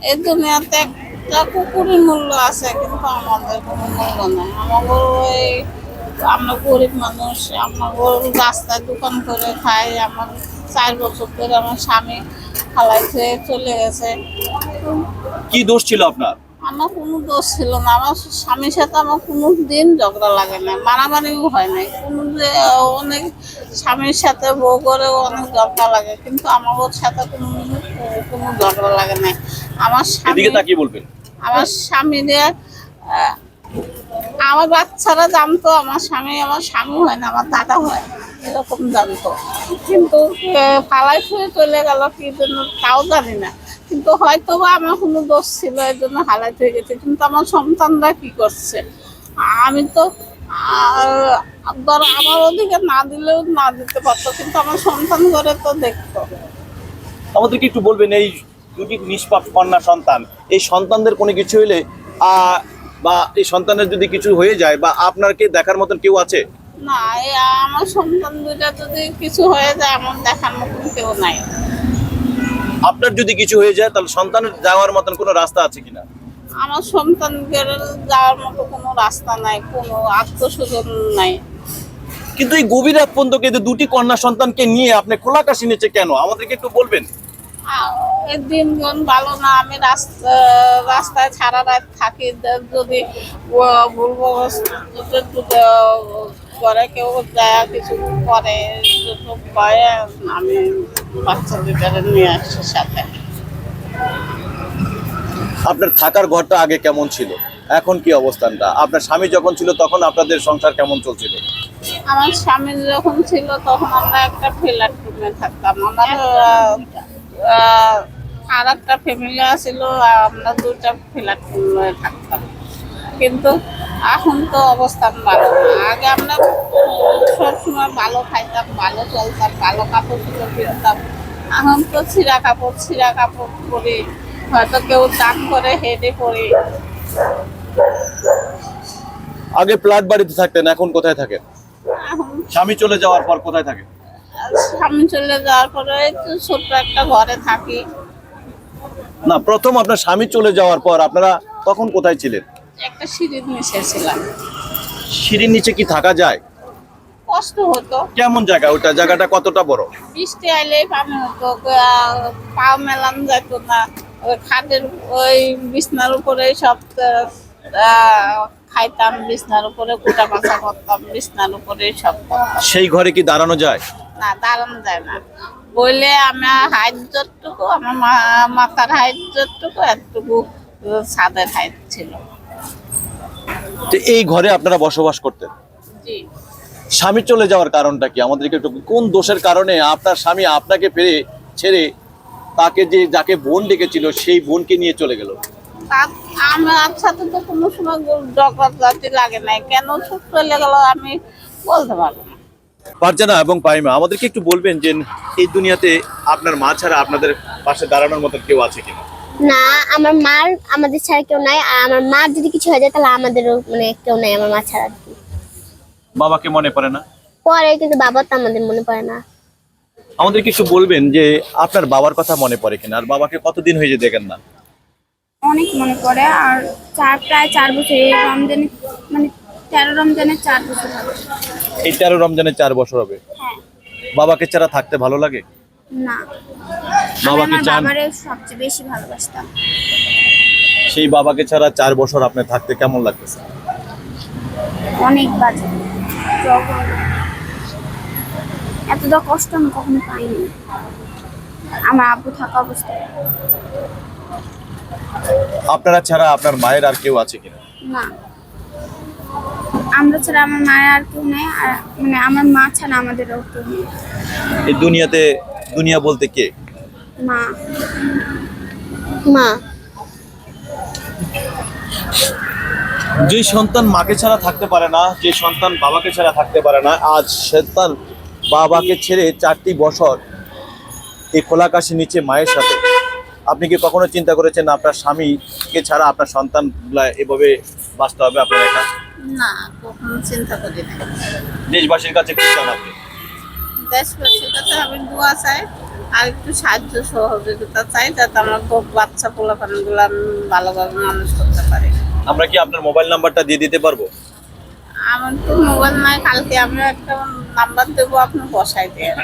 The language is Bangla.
এই দুনিয়াতে একটা কুকুরের মূল্য আছে কিন্তু আমাদের কোনো মূল্য নাই। আমাদের ওই আমরা গরিব মানুষ আমাদের রাস্তায় দোকান করে খাই আমার চার বছর ধরে আমার স্বামী খালাই খেয়ে চলে গেছে। কি দোষ ছিল আপনার? আমার কোনো দোষ ছিল না। আমার স্বামীর সাথে আমার কোনো দিন ঝগড়া লাগে না মারামারিও হয় নাই। কোনো অনেক স্বামীর সাথে বউ করেও অনেক ঝগড়া লাগে কিন্তু আমার সাথে কোনো কোনো ঝগড়া লাগে নাই। আমার স্বামী তাকিয়ে বলবেন। আমার স্বামীদের আমার বাচ্চারা জানতো আমার স্বামী আমার স্বামী হয় না আমার দাদা হয় এরকম জানতো। কিন্তু ফালাই ছুঁয়ে চলে গেল কি জন্য তাও জানি না। কিন্তু হয়তো বা আমার কোনো দোষ ছিল এর জন্য হালাই হয়ে গেছে। কিন্তু আমার সন্তানরা কি করছে? আমি তো আহ, ধর আমার ওদিকে না দিলেও না দিতে পারতো কিন্তু আমার সন্তান করে তো দেখতো। আমাদেরকে একটু বলবেন এই দুটি নিষ্পাপ কন্যা সন্তান এই সন্তানদের কোনো কিছু হলে বা এই সন্তানের যদি কিছু হয়ে যায় বা আপনাকে দেখার মতন কেউ আছে? না আমার সন্তান যদি কিছু হয়ে যায় এমন দেখার মতন কেউ নাই। আপনার যদি কিছু হয়ে যায় তাহলে সন্তানের যাওয়ার মতন কোনো রাস্তা আছে কিনা? আমার সন্তানদের যাওয়ার মতো কোনো রাস্তা নাই কোনো আত্মস্বজন নাই। কিন্তু এই গভীর রাত পর্যন্ত কিন্তু দুটি কন্যা সন্তানকে নিয়ে আপনি খোলা কাশি নিচ্ছে কেন? আমাদেরকে একটু বলবেন। এর ভালো না আমি রাস্তা রাস্তায় সারা রাত থাকি যদি করে কেউ যায় কিছু করে ভয়ে আমি বাচ্চা দুটারে নিয়ে আসছি সাথে। আপনার থাকার ঘরটা আগে কেমন ছিল? এখন কি অবস্থানটা? আপনার স্বামী যখন ছিল তখন আপনাদের সংসার কেমন চলছিল? আমার স্বামী যখন ছিল তখন আমরা একটা ফ্ল্যাট রুমে থাকতাম। আমার আর একটা ফ্যামিলি আছিল আমরা দুটা ফ্ল্যাট রুমে থাকতাম। কিন্তু এখন তো অবস্থান ভালো না। আগে আমরা সবসময় ভালো খাইতাম ভালো চলতাম ভালো কাপড় চোপড় কিনতাম। এখন তো ছিঁড়া কাপড় ছিঁড়া কাপড় পরি। হয়তো কেউ দান করে হেঁটে পরি। আগে ফ্ল্যাট বাড়িতে থাকতেন এখন কোথায় থাকেন? স্বামী চলে যাওয়ার পর কোথায় থাকে? স্বামী চলে যাওয়ার পরে একটু ছোট্ট একটা ঘরে থাকি। না প্রথম আপনার স্বামী চলে যাওয়ার পর আপনারা তখন কোথায় ছিলেন? একটা সিঁড়ির নিচে ছিলাম। সিঁড়ির নিচে কি থাকা যায়? কষ্ট হতো। কেমন জায়গা ওটা জায়গাটা কতটা বড়? বৃষ্টি আইলে পানি হতো পা মেলান যেত না। ওই খাটের ওই বিছনার উপরে সব খাইতাম বিছনার উপরে গোটা পাছা করতাম বিছনার উপরে সব করতাম। সেই ঘরে কি দাঁড়ানো যায়? না দাঁড়ানো যায় না। বললে আমার হাইট যতটুকু আমার মা- মাথার হাইট যতটুকু এতটুকু ছাদের হাইট ছিল। তো এই ঘরে আপনারা বসবাস করতেন? জি। স্বামী চলে যাওয়ার কারণটা কি? আমাদেরকে একটু কোন দোষের কারণে আপনার স্বামী আপনাকে ফেরে ছেড়ে তাকে যে যাকে বোন ডেকেছিল সেই বোনকে নিয়ে চলে গেল? আমার সাথে তো কোনো সময় লাগে নাই। কেন চুপ চলে গেল আমি বলতে পারব না। পারজানা এবং পাইমা আমাদেরকে একটু বলবেন যে এই দুনিয়াতে আপনার মা ছাড়া আপনাদের পাশে দাঁড়ানোর মতো কেউ আছে কিনা? না আমার মার আমাদের ছাড়া কেউ নাই। আর আমার মার যদি কিছু হয়ে যায় তাহলে আমাদেরও মানে কেউ নাই আমার মা ছাড়া। আর কি। বাবাকে মনে পড়ে না? পরে কিন্তু বাবা তো আমাদের মনে পড়ে না। আমাদেরকে একটু বলবেন যে আপনার বাবার কথা মনে পড়ে কিনা? আর বাবাকে কতদিন হয়ে যে দেখেন না? অনেক মনে পড়ে আর চার প্রায় চার বছর এই রমজানে মানে তেরো রমজানে চার বছর হবে। এই তেরো রমজানে চার বছর হবে? হ্যাঁ। বাবাকে ছাড়া থাকতে ভালো লাগে? না। আমি বাবাকে আমার চান? বাবারে সবচেয়ে বেশি ভালোবাসতাম। সেই বাবাকে ছাড়া চার বছর আপনি থাকতে কেমন লাগতেছে? অনেক বাজে। যখন এতটা কষ্ট আমি কখনো পাইনি। আমার আব্বু থাকা অবস্থায়। আপনারা ছাড়া আপনার মায়ের আর কেউ আছে কিনা? না। আমরা ছাড়া আমার মায়ের আর কেউ নেই আর মানে আমার মা ছাড়া আমাদেরও কেউ নেই। এই দুনিয়াতে দুনিয়া বলতে কে? মা। মা। যে সন্তান মাকে ছাড়া থাকতে পারে না যে সন্তান বাবাকে ছাড়া থাকতে পারে না আজ সন্তান বাবাকে ছেড়ে চারটি বছর এই খোলাকাশি নিচে মায়ের সাথে। আপনি কি কখনো চিন্তা করেছেন আপনার স্বামীকে ছাড়া আপনার সন্তানগুলা এভাবে বাঁচতে হবে আপনার একা? না কখনো চিন্তা করি না দেশবাসীর কাছে কি চান আপনি? দেশবাসীর কাছে আমি দোয়া চাই আর একটু সাহায্য সহযোগিতা চাই যাতে আমার খুব বাচ্চা পোলাপানগুলো আমি ভালোভাবে মানুষ করতে পারি। আমরা কি আপনার মোবাইল নাম্বারটা দিয়ে দিতে পারব? আমার তো মোবাইল নাই কালকে আমি একটা নাম্বার দেবো আপনি বসাই দেন।